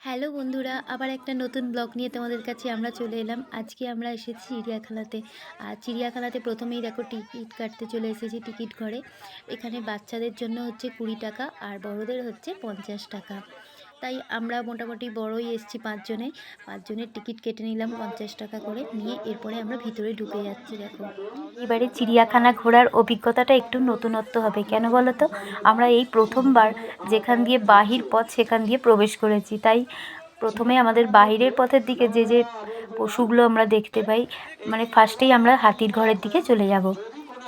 Hello বন্ধুরা, আবার একটা নতুন ব্লগ নিয়ে তোমাদের কাছে আমরা চলে এলাম। আজকে আমরা এসেছি চিড়িয়াখানাতে। আর চিড়িয়াখানাতে প্রথমেই দেখো টিকিট কাটতে চলে এসেছি টিকিট ঘরে। এখানে বাচ্চাদের জন্য হচ্ছে কুড়ি টাকা আর বড়দের হচ্ছে পঞ্চাশ টাকা। তাই আমরা মোটামুটি বড়ই এসেছি পাঁচজনে। পাঁচজনের টিকিট কেটে নিলাম পঞ্চাশ টাকা করে। নিয়ে এরপরে আমরা ভিতরে ঢুকে যাচ্ছি, দেখো। এবারে চিড়িয়াখানা ঘোরার অভিজ্ঞতাটা একটু নতুনত্ব হবে, কেন বলো তো? আমরা এই প্রথমবার যেখান দিয়ে বাহির পথ সেখান দিয়ে প্রবেশ করেছি। তাই প্রথমে আমাদের বাহিরের পথের দিকে যে যে পশুগুলো আমরা দেখতে পাই মানে ফার্স্টেই আমরা হাতির ঘরের দিকে চলে যাব।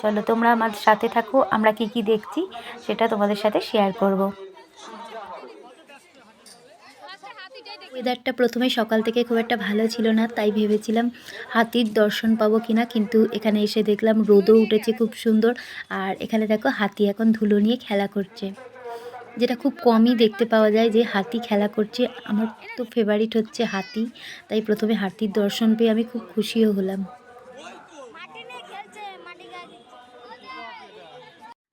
চলো তোমরা আমার সাথে থাকো, আমরা কি কি দেখছি সেটা তোমাদের সাথে শেয়ার করব। ওয়েদারটা প্রথমে সকাল থেকে খুব একটা ভালো ছিল না, তাই ভেবেছিলাম হাতির দর্শন পাবো কিনা, কিন্তু এখানে এসে দেখলাম রোদও উঠেছে খুব সুন্দর, আর এখানে দেখো হাতি এখন ধুলো নিয়ে খেলা করছে। যেটা খুব কমই দেখতে পাওয়া যায় যে হাতি খেলা করছে, আমার তো ফেভারিট হচ্ছে হাতি, তাই প্রথমে হাতির দর্শন পেয়ে আমি খুব খুশিও হলাম।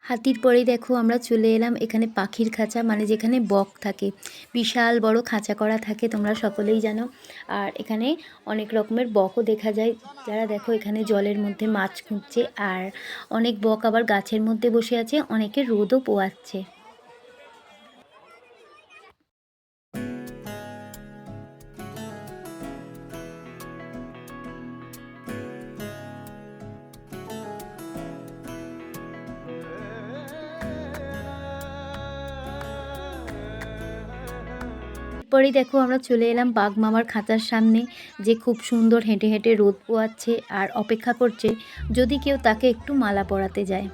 হাতির পরেই দেখো আমরা চলে এলাম এখানে পাখির খাঁচা মানে যেখানে বক থাকে। বিশাল বড় খাঁচা করা থাকে, তোমরা সকলেই জানো। আর এখানে অনেক রকমের বকও দেখা যায়। যারা দেখো এখানে জলের মধ্যে মাছ খুঁজছে, আর অনেক বক আবার গাছের মধ্যে বসে আছে, অনেকে রোদও পোয়াচ্ছে। পরেই দেখো আমরা চলে এলাম বাঘ মামার খাঁচার সামনে, যে খুব সুন্দর হেঁটে হেঁটে রোদ পোয়াচ্ছে আর অপেক্ষা করছে যদি কেউ তাকে একটু মালা পরাতে যায়।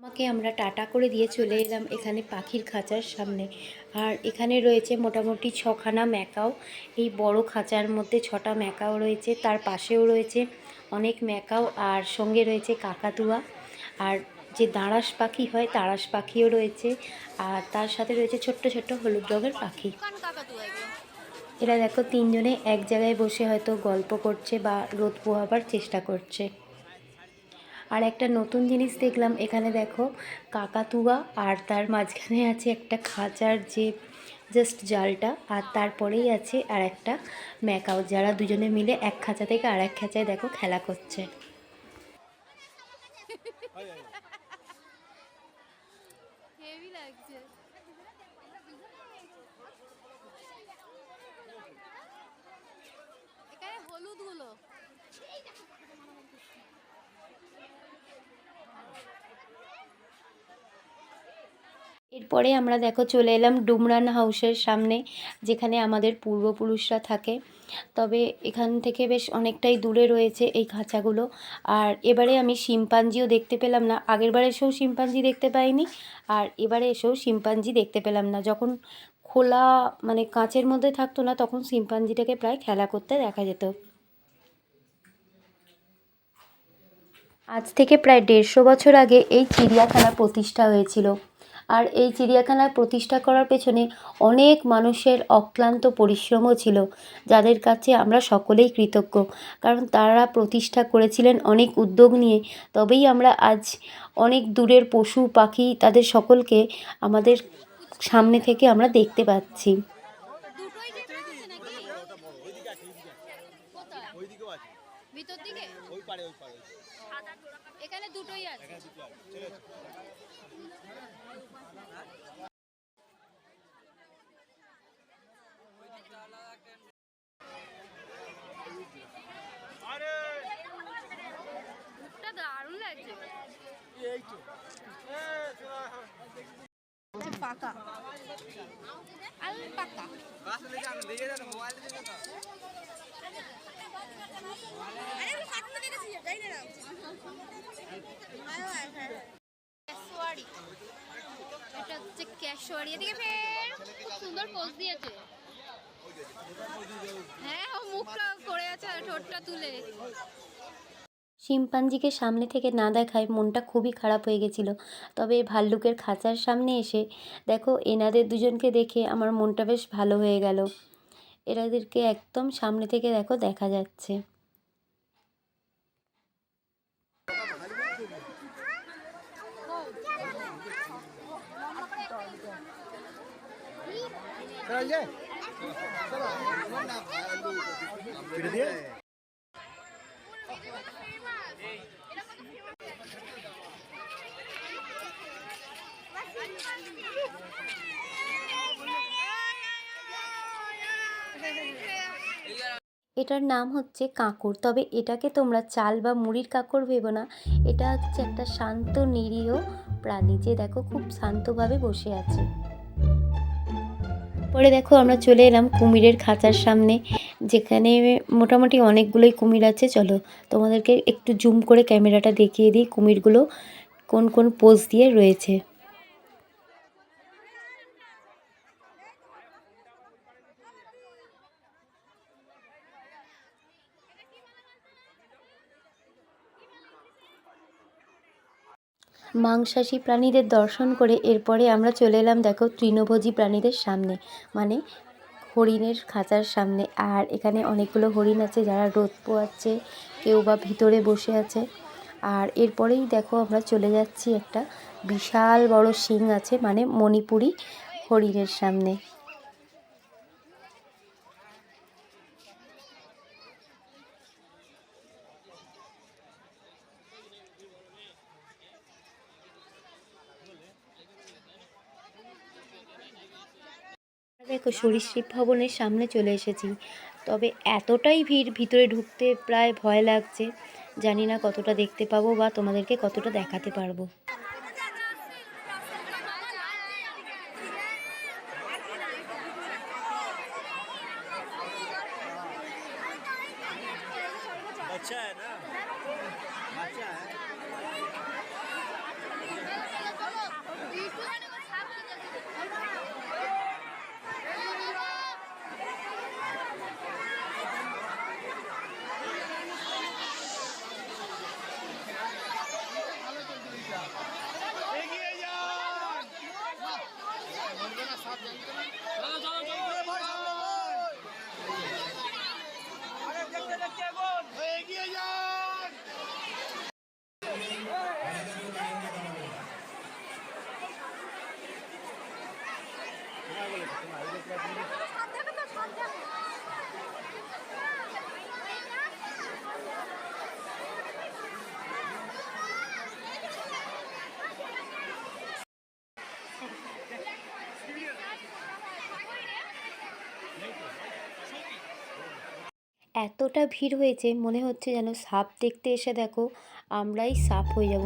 আমাকে আমরা টাটা করে দিয়ে চলে এলাম এখানে পাখির খাঁচার সামনে। আর এখানে রয়েছে মোটামুটি ছখানা ম্যাকাও। এই বড় খাঁচার মধ্যে ছটা ম্যাকাও রয়েছে, তার পাশেও রয়েছে অনেক ম্যাকাও আর সঙ্গে রয়েছে কাকাতুয়া। আর যে দাঁড়াস পাখি হয় তারাস পাখিও রয়েছে। আর তার সাথে রয়েছে ছোট্ট ছোট্ট হলুদ রঙের পাখি। এরা দেখো তিনজনে এক জায়গায় বসে হয়তো গল্প করছে বা রোদ পোহাবার চেষ্টা করছে। আর একটা নতুন জিনিস দেখলাম, এখানে দেখো কাকাতুয়া আর তার মাঝখানে আছে একটা খাঁচার যে জাস্ট জালটা, আর তারপরেই আছে আর একটা ম্যাকাও। যারা দুজনে মিলে এক খাঁচা থেকে আর এক খাঁচায় দেখো খেলা করছে হেভি লাগছে এখানে হলুদগুলো এরপরে আমরা দেখো চলে এলাম ডুমরান হাউসের সামনে, যেখানে আমাদের পূর্বপুরুষরা থাকে। তবে এখান থেকে বেশ অনেকটাই দূরে রয়েছে এই খাঁচাগুলো। আর এবারে আমি শিম্পাঞ্জিও দেখতে পেলাম না। আগেরবার এসেও শিম্পাঞ্জি দেখতে পাইনি, আর এবারে এসেও শিম্পাঞ্জি দেখতে পেলাম না। যখন খোলা মানে কাঁচের মধ্যে থাকতো না, তখন শিম্পাঞ্জিটাকে প্রায় খেলা করতে দেখা যেত। আজ থেকে প্রায় দেড়শো বছর আগে এই চিড়িয়াখানা প্রতিষ্ঠা হয়েছিল। আর এই চিড়িয়াখানা প্রতিষ্ঠা করার পেছনে অনেক মানুষের অক্লান্ত পরিশ্রমও ছিল, যাদের কাছে আমরা সকলেই কৃতজ্ঞ। কারণ তারা প্রতিষ্ঠা করেছিলেন অনেক উদ্যোগ নিয়ে, তবেই আমরা আজ অনেক দূরের পশু পাখি তাদের সকলকে আমাদের সামনে থেকে আমরা দেখতে পাচ্ছি দুটোই যেতে আছে নাকি কোথায় ভিতর দিকে এখানে দুটোই আছে। মুখটা দারুণ লাগছে। পাকা। আল পাকা। ক্যাশোয়ারি হ্যাঁ ও মুখটা করে আছে ঠোঁটটা তুলে। শিম্পাঞ্জিকে সামনে থেকে না দেখায় মনটা খুবই খারাপ হয়ে গেছিল। তবে ভাল্লুকের খাঁচার সামনে এসে দেখো, এনাদের দুজনকে দেখে আমার মনটা বেশ ভালো হয়ে গেল। এনাদেরকে একদম সামনে থেকে দেখো দেখা যাচ্ছে। এটার নাম হচ্ছে কাঁকড়। তবে এটাকে তোমরা চাল বা মুড়ির কাঁকড় ভেবো না। এটা হচ্ছে একটা শান্ত, নিরীহ প্রাণী যে দেখো খুব শান্তভাবে বসে আছে। পরে দেখো আমরা চলে এলাম কুমিরের খাঁচার সামনে, যেখানে মোটামুটি অনেকগুলোই কুমির আছে। চলো তোমাদেরকে একটু জুম করে ক্যামেরাটা দেখিয়ে দিই কুমিরগুলো কোন কোন পোজ দিয়ে রয়েছে। মাংসাশী প্রাণীদের দর্শন করে এরপরে আমরা চলে এলাম দেখো তৃণভোজী প্রাণীদের সামনে মানে হরিণের খাঁচার সামনে। আর এখানে অনেকগুলো হরিণ আছে যারা রোদ পোয়াচ্ছে, কেউ বা ভিতরে বসে আছে। আর এরপরেই দেখো আমরা চলে যাচ্ছি একটা বিশাল বড় শিং আছে মানে মণিপুরি হরিণের সামনে। দেখো সরীসৃপ ভবনের সামনে চলে এসেছি। তবে এতটাই ভিড় ভিতরে ঢুকতে প্রায় ভয় লাগছে। জানি না কতটা দেখতে পাবো বা তোমাদেরকে কতটা দেখাতে পারব। এতটা ভিড় হয়েছে, মনে হচ্ছে যেন সাপ দেখতে এসে দেখো, আমরাই সাপ হয়ে যাব।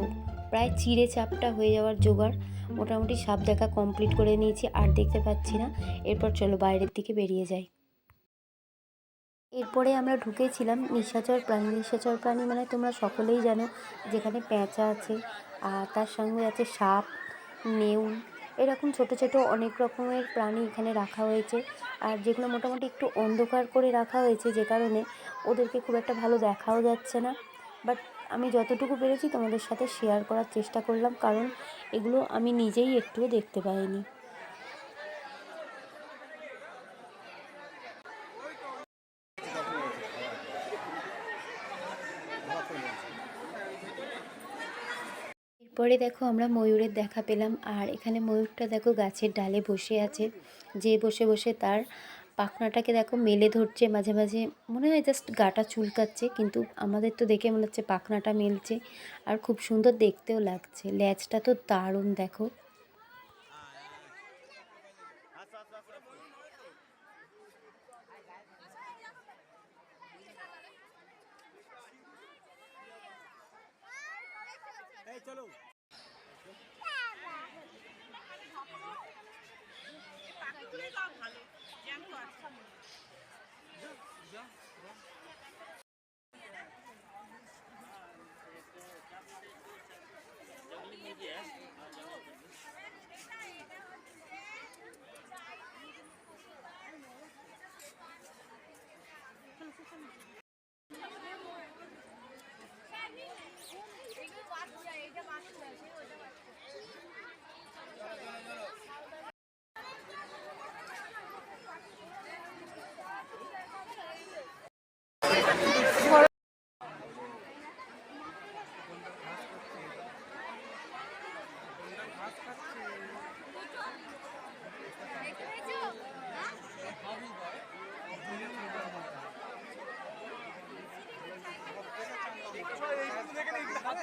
প্রায় চিড়ে চাপটা হয়ে যাওয়ার জোগাড়। মোটামুটি সাপ দেখা কমপ্লিট করে নিয়েছি, আর দেখতে পাচ্ছি না। এরপর চলো বাইরের দিকে বেরিয়ে যাই। এরপরে আমরা ঢুকেছিলাম নিশাচর প্রাণী। নিশাচর প্রাণী মানে তোমরা সকলেই জানো, যেখানে পেঁচা আছে, আর তার সঙ্গে আছে সাপ, নেউল এরকম ছোট ছোট অনেক রকমের প্রাণী এখানে রাখা হয়েছে। আর যেগুলো মোটামুটি একটু অন্ধকার করে রাখা হয়েছে যে কারণে ওদেরকে খুব একটা ভালো দেখাও যাচ্ছে না। বাট আমি যতটুকু পেরেছি তোমাদের সাথে শেয়ার করার চেষ্টা করলাম, কারণ এগুলো আমি নিজেই একটুও দেখতে পাইনি। এরপরে দেখো আমরা ময়ূরের দেখা পেলাম, আর এখানে ময়ূরটা দেখো গাছের ডালে বসে আছে। যে বসে বসে তার পাখনাটাকে দেখো মেলে ধরছে মাঝে মাঝে, মনে হয় জাস্ট গাটা চুলকাচ্ছে, কিন্তু আমাদের তো দেখে মনে হচ্ছে পাখনাটা মেলছে। আর খুব সুন্দর দেখতেও লাগছে ল্যাজটা তো দারুণ দেখো। এই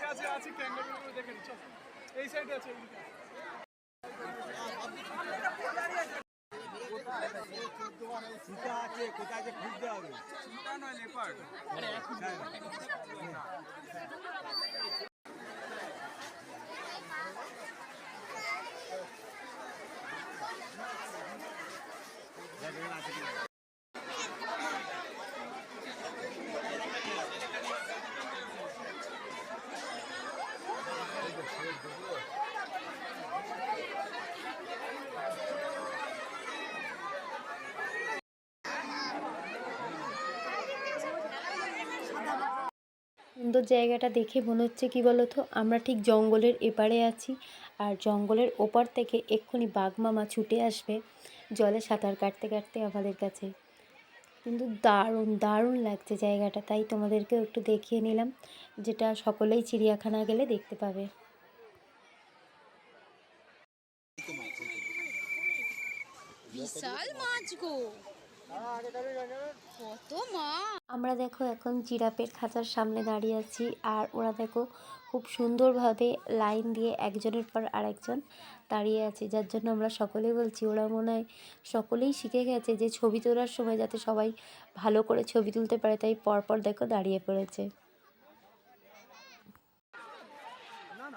চলো আছে ক্যাঙ্গারুগুলো দেখে নি চল এই সাইডে আছে আছে। কোথায় খুঁজতে হবে সুন্দর জায়গাটা দেখে মনে হচ্ছে কি বলতো? আমরা ঠিক জঙ্গলের এপারে আছি আর জঙ্গলের ওপার থেকে এক্ষুনি বাঘমামা ছুটে আসবে জলে সাঁতার কাটতে কাটতে আমাদের কাছে। কিন্তু দারুণ দারুণ লাগছে জায়গাটা, তাই তোমাদেরকেও একটু দেখিয়ে নিলাম, যেটা সকলেই চিড়িয়াখানা গেলে দেখতে পাবে। বিশাল মাছ গো! কত মাছ আমরা দেখো এখন জিরাপের খাঁচার সামনে দাঁড়িয়ে আছি, আর ওরা দেখো খুব সুন্দরভাবে লাইন দিয়ে একজনের পর আরেকজন দাঁড়িয়ে আছে, যার জন্য আমরা সকলেই বলছি, ওরা মনে হয় সকলেই শিখে গেছে যে ছবি তোলার সময় যাতে সবাই ভালো করে ছবি তুলতে পারে, তাই পরপর দেখো দাঁড়িয়ে পড়েছে। না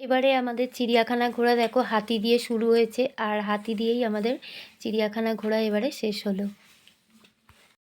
এবারে আমাদের চিড়িয়াখানা ঘোরা দেখো, হাতি দিয়ে শুরু হয়েছে, আর হাতি দিয়েই আমাদের চিড়িয়াখানা ঘোরা এবারে শেষ হলো।